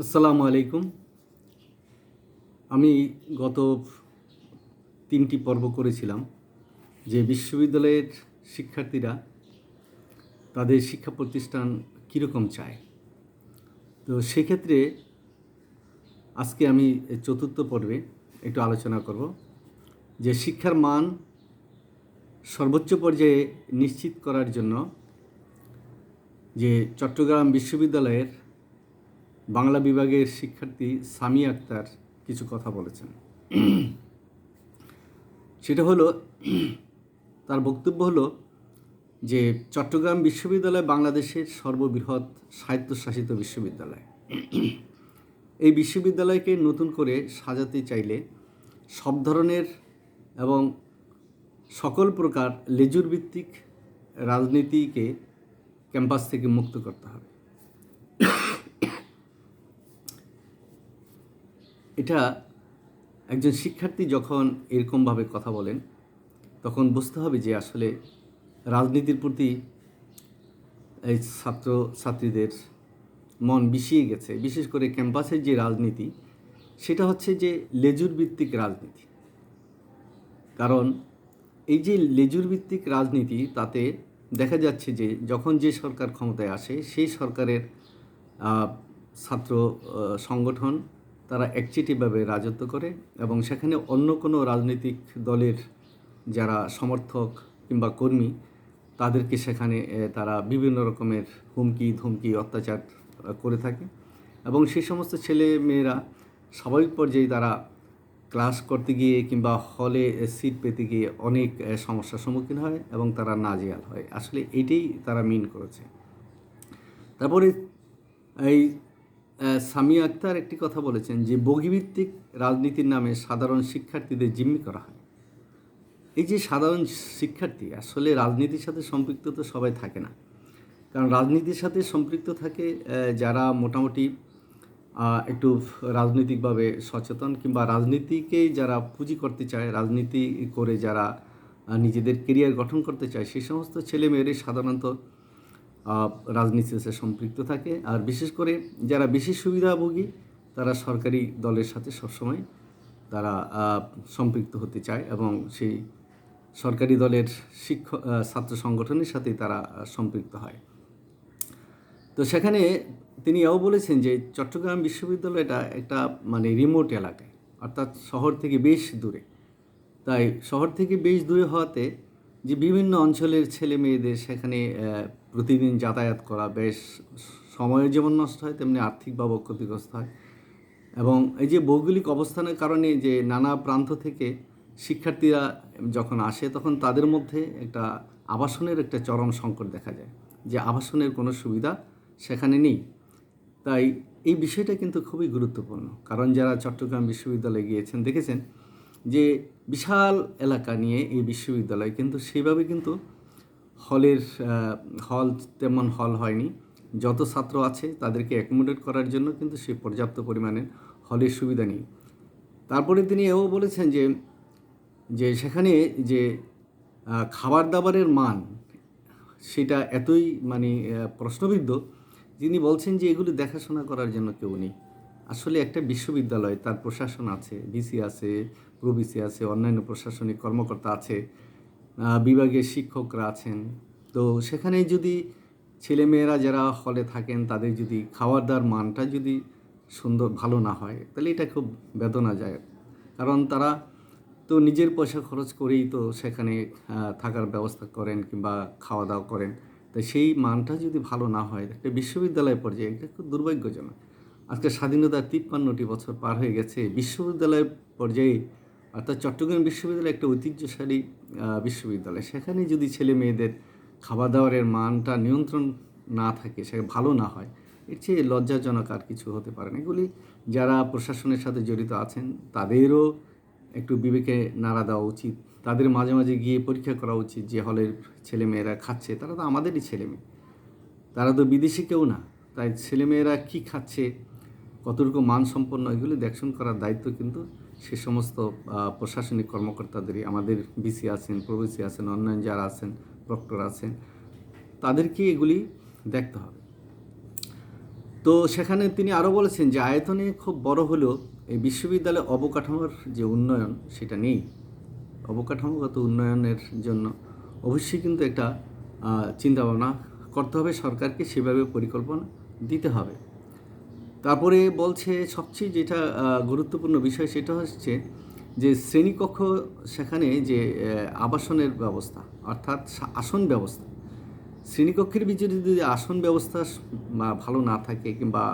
আসসালামু আলাইকুম। আমি গত তিনটি পর্ব করেছিলাম যে বিশ্ববিদ্যালয়ের শিক্ষার্থীরা তাদের শিক্ষা প্রতিষ্ঠান কীরকম চায়। তো সেক্ষেত্রে আজকে আমি চতুর্থ পর্বে একটু আলোচনা করব যে শিক্ষার মান সর্বোচ্চ পর্যায়ে নিশ্চিত করার জন্য যে চট্টগ্রাম বিশ্ববিদ্যালয়ের বাংলা বিভাগের শিক্ষার্থী সামি আক্তার কিছু কথা বলেছেন। সেটা হলো, তার বক্তব্য হলো যে চট্টগ্রাম বিশ্ববিদ্যালয় বাংলাদেশের সর্ববৃহৎ স্বায়ত্তশাসিত বিশ্ববিদ্যালয়। এই বিশ্ববিদ্যালয়কে নতুন করে সাজাতে চাইলে সব ধরনের এবং সকল প্রকার লেজুর ভিত্তিক রাজনীতিকে ক্যাম্পাস থেকে মুক্ত করতে হবে। এটা একজন শিক্ষার্থী যখন এরকমভাবে কথা বলেন, তখন বুঝতে হবে যে আসলে রাজনীতির প্রতি এই ছাত্র ছাত্রীদের মন বিষিয়ে গেছে। বিশেষ করে ক্যাম্পাসের যে রাজনীতি, সেটা হচ্ছে যে লেজুর ভিত্তিক রাজনীতি। কারণ এই যে লেজুর ভিত্তিক রাজনীতি, তাতে দেখা যাচ্ছে যে যখন যে সরকার ক্ষমতায় আসে, সেই সরকারের ছাত্র সংগঠন তারা একচেটিভাবে রাজত্ব করে এবং সেখানে অন্য কোনো রাজনৈতিক দলের যারা সমর্থক কিংবা কর্মী, তাদেরকে সেখানে তারা বিভিন্ন রকমের হুমকি, ধমকি, অত্যাচার করে থাকে। এবং সেই সমস্ত ছেলে মেয়েরা স্বাভাবিক পর্যায়ে তারা ক্লাস করতে গিয়ে কিংবা হলে সিট পেতে গিয়ে অনেক সমস্যার সম্মুখীন হয় এবং তারা নাজেহাল হয়। আসলে এটাই তারা মিন করেছে। তারপরে এই সামিয়া আক্তার একটি কথা বলেছেন যে বগিভিত্তিক রাজনীতির নামে সাধারণ শিক্ষার্থীদের জিম্মি করা হয়। এই যে সাধারণ শিক্ষার্থী, আসলে রাজনীতির সাথে সম্পৃক্ত তো সবাই থাকে না। কারণ রাজনীতির সাথে সম্পৃক্ত থাকে যারা মোটামুটি একটু রাজনৈতিকভাবে সচেতন কিংবা রাজনীতিকেই যারা পুঁজি করতে চায়, রাজনীতি করে যারা নিজেদের কেরিয়ার গঠন করতে চায় সেই সমস্ত ছেলে মেয়েরাই সাধারণত রাজনীতিতে সম্পৃক্ত থাকে। আর বিশেষ করে যারা বেশি সুবিধাভোগী, তারা সরকারি দলের সাথে সবসময় তারা সম্পৃক্ত হতে চায় এবং সেই সরকারি দলের শিক্ষক ছাত্র সংগঠনের সাথেই তারা সম্পৃক্ত হয়। তো সেখানে তিনি এও বলেছেন যে চট্টগ্রাম বিশ্ববিদ্যালয়টা একটা মানে রিমোট এলাকায়, অর্থাৎ শহর থেকে বেশ দূরে। তাই শহর থেকে বেশ দূরে হওয়াতে যে বিভিন্ন অঞ্চলের ছেলে মেয়েদের সেখানে প্রতিদিন যাতায়াত করা বেশ সময়ের যেমন নষ্ট হয়, তেমনি আর্থিকভাবে ক্ষতিগ্রস্ত হয়। এবং এই যে ভৌগোলিক অবস্থানের কারণে যে নানা প্রান্ত থেকে শিক্ষার্থীরা যখন আসে, তখন তাদের মধ্যে একটা আবাসনের একটা চরম সংকট দেখা যায়, যে আবাসনের কোনো সুবিধা সেখানে নেই। তাই এই বিষয়টা কিন্তু খুবই গুরুত্বপূর্ণ। কারণ যারা চট্টগ্রাম বিশ্ববিদ্যালয়ে গিয়েছেন, দেখেছেন যে বিশাল এলাকা নিয়ে এই বিশ্ববিদ্যালয়, কিন্তু সেইভাবে কিন্তু হলের হল তেমন হল হয়নি। যত ছাত্র আছে তাদেরকে অ্যাকোমোডেট করার জন্য কিন্তু সে পর্যাপ্ত পরিমাণে হলের সুবিধা নেই। তারপরে তিনি এও বলেছেন যে যে সেখানে যে খাবার দাবারের মান সেটা এতই মানে প্রশ্নবিদ্ধ। যিনি বলছেন যে এগুলি দেখাশোনা করার জন্য কেউ নেই। আসলে একটা বিশ্ববিদ্যালয়, তার প্রশাসন আছে ডিসি আছে প্রবিসি আছে, অন্যান্য প্রশাসনিক কর্মকর্তা আছে বিভাগের শিক্ষকরা আছেন। তো সেখানে যদি ছেলেমেয়েরা যারা হলে থাকেন, তাদের যদি খাওয়ার দাওয়ার মানটা যদি সুন্দর, ভালো না হয়, তাহলে এটা খুব বেদনা যায় কারণ তারা তো নিজের পয়সা খরচ করেই তো সেখানে থাকার ব্যবস্থা করেন কিংবা খাওয়া দাওয়া করেন। তো সেই মানটা যদি ভালো না হয়, একটা বিশ্ববিদ্যালয় পর্যায়ে, এটা খুব দুর্ভাগ্যজনক। আজকে স্বাধীনতার তিপ্পান্নটি বছর পার হয়ে গেছে। বিশ্ববিদ্যালয় পর্যায়ে অর্থাৎ চট্টগ্রাম বিশ্ববিদ্যালয় একটা ঐতিহ্যশালী বিশ্ববিদ্যালয়। সেখানে যদি ছেলে মেয়েদের খাওয়া দাওয়ারের মানটা নিয়ন্ত্রণ না থাকে, সে ভালো না হয়, এর চেয়ে লজ্জাজনক আর কিছু হতে পারে না। এগুলি যারা প্রশাসনের সাথে জড়িত আছেন, তাদেরও একটু বিবেকে নাড়া দেওয়া উচিত। তাদের মাঝে মাঝে গিয়ে পরীক্ষা করা উচিত যে হলের ছেলেমেয়েরা খাচ্ছে। তারা তো আমাদেরই ছেলেমেয়ে তারা তো বিদেশি কেউ না। তাই ছেলেমেয়েরা কী খাচ্ছে কতটুকু মানসম্পন্ন, এগুলি দেখশন করার দায়িত্ব কিন্তু সে সমস্ত প্রশাসনিক কর্মকর্তাদেরই। আমাদের বিসি আছেন প্রবিসি আছেন, অন্যান্য যারা আছেন, প্রক্টর আছেন তাদেরকে এগুলি দেখতে হবে। তো সেখানে তিনি আরও বলেছেন যে, আয়তনে খুব বড় হলেও এই বিশ্ববিদ্যালয়ে অবকাঠামোর যে উন্নয়ন, সেটা নেই। অবকাঠামোগত উন্নয়নের জন্য অবশ্যই কিন্তু একটা চিন্তাভাবনা করতে হবে। সরকারকে সেভাবে পরিকল্পনা দিতে হবে। তারপরে বলছে সবচেয়ে যেটা গুরুত্বপূর্ণ বিষয় সেটা হচ্ছে যে শ্রেণীকক্ষ সেখানে যে আবাসনের ব্যবস্থা, অর্থাৎ আসন ব্যবস্থা। শ্রেণীকক্ষের ভিতরে যদি আসন ব্যবস্থা ভালো না থাকে কিংবা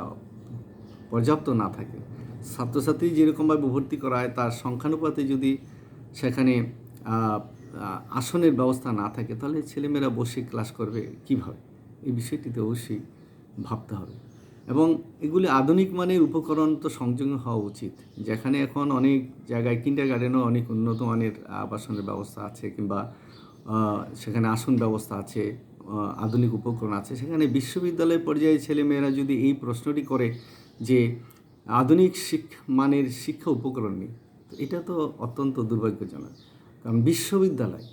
পর্যাপ্ত না থাকে, ছাত্রছাত্রী যেরকমভাবে ভর্তি করা হয় তার সংখ্যানুপাতে যদি সেখানে আসনের ব্যবস্থা না থাকে, তাহলে ছেলেমেয়েরা বসে ক্লাস করবে কীভাবে? এই বিষয়টিতে অবশ্যই ভাবতে হবে। এবং এগুলি আধুনিক মানের উপকরণ তো সংযোগ হওয়া উচিত। যেখানে এখন অনেক জায়গায় কিন্ডার গার্ডেনও অনেক উন্নত মানের আবাসনের ব্যবস্থা আছে কিংবা সেখানে আসন ব্যবস্থা আছে আধুনিক উপকরণ আছে। সেখানে বিশ্ববিদ্যালয় পর্যায়ে ছেলেমেয়েরা যদি এই প্রশ্নটি করে যে আধুনিক শিক, মানের শিক্ষা উপকরণ নেই এটা তো অত্যন্ত দুর্ভাগ্যজনক। কারণ বিশ্ববিদ্যালয়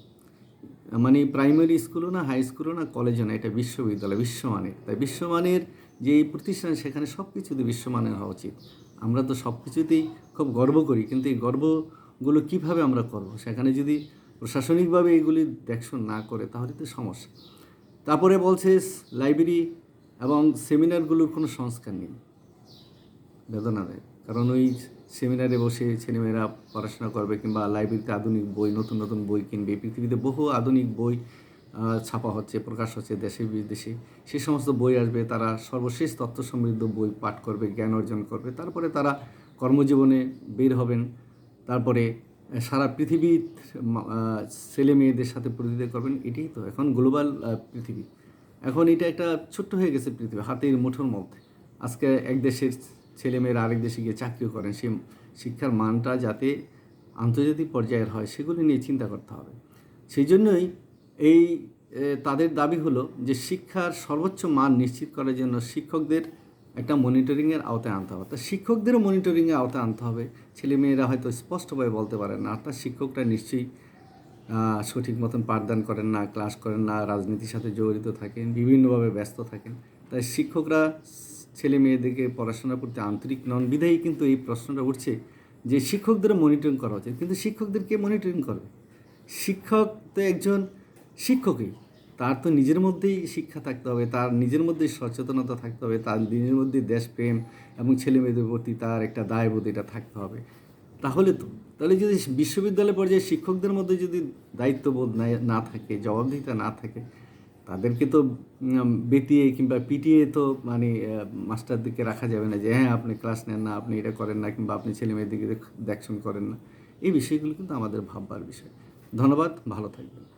মানে প্রাইমারি স্কুলও না, হাই স্কুলও না, কলেজও না, এটা বিশ্ববিদ্যালয়, বিশ্বমানের। তাই বিশ্বমানের যে এই প্রতিষ্ঠানে সেখানে সব কিছুতে বিশ্বমানের হওয়া উচিত, আমরা তো সব কিছুতেই খুব গর্ব করি, কিন্তু এই গর্বগুলো কীভাবে আমরা করব? সেখানে যদি প্রশাসনিকভাবে এগুলি দেখশন না করে, তাহলে তো সমস্যা। তারপরে বলছে, লাইব্রেরি এবং সেমিনারগুলোর কোনো সংস্কার নেই। বেদনা দেয়। কারণ ওই সেমিনারে বসে ছেলেমেয়েরা পড়াশোনা করবে কিংবা লাইব্রেরিতে আধুনিক বই, নতুন নতুন বই কিনবে। পৃথিবীতে বহু আধুনিক বই ছাপা হচ্ছে, প্রকাশ হচ্ছে দেশে বিদেশে। সে সমস্ত বই আসবে, তারা সর্বশেষ তথ্য সমৃদ্ধ বই পাঠ করবে, জ্ঞান অর্জন করবে। তারপরে তারা কর্মজীবনে বের হবেন। তারপরে সারা পৃথিবীর ছেলে মেয়েদের সাথে প্রতিযোগিতা করবেন। এটাই তো এখন গ্লোবাল পৃথিবী। এখন এটা একটা ছোট্ট হয়ে গেছে পৃথিবী, হাতের মুঠোর মধ্যে। আজকে এক দেশের ছেলেমেয়েরা আরেক দেশে গিয়ে চাকরিও করেন। সে শিক্ষার মানটা যাতে আন্তর্জাতিক পর্যায়ের হয়, সেগুলি নিয়ে চিন্তা করতে হবে। সেই জন্যই এই তাদের দাবি হলো যে শিক্ষার সর্বোচ্চ মান নিশ্চিত করার জন্য শিক্ষকদের একটা মনিটরিংয়ের আওতায় আনতে হবে। তা শিক্ষকদেরও মনিটরিংয়ের আওতায় আনতে হবে। ছেলেমেয়েরা হয়তো স্পষ্টভাবে বলতে পারেন না। অর্থাৎ শিক্ষকরা নিশ্চয়ই সঠিক মতন পাঠদান করেন না, ক্লাস করেন না, রাজনীতির সাথে জড়িত থাকেন, বিভিন্নভাবে ব্যস্ত থাকেন। তাই শিক্ষকরা ছেলে মেয়েদেরকে পড়াশোনার করতে আন্তরিক নন। বিধায়ী কিন্তু এই প্রশ্নটা উঠছে যে শিক্ষকদের মনিটরিং করা উচিত। কিন্তু শিক্ষকদের কে মনিটরিং করবে? শিক্ষক তো একজন শিক্ষকই। তার তো নিজের মধ্যেই শিক্ষা থাকতে হবে, তার নিজের মধ্যেই সচেতনতা থাকতে হবে, তার নিজের মধ্যে দেশপ্রেম এবং ছেলে মেয়েদের প্রতি তার একটা দায়বোধ এটা থাকতে হবে। তাহলে তো, তাহলে যদি বিশ্ববিদ্যালয় পর্যায়ে শিক্ষকদের মধ্যে যদি দায়িত্ববোধ না- থাকে, জবাবদিহিতা না থাকে, তাদেরকে তো বেতিয়ে কিংবা পিটিয়ে তো মানে মাস্টারদেরকে রাখা যাবে না যে হ্যাঁ আপনি ক্লাস নেন না, আপনি এটা করেন না কিংবা আপনি ছেলে মেয়েদেরকে দেখশন করেন না। এই বিষয়গুলো কিন্তু আমাদের ভাববার বিষয়। ধন্যবাদ, ভালো থাকবেন।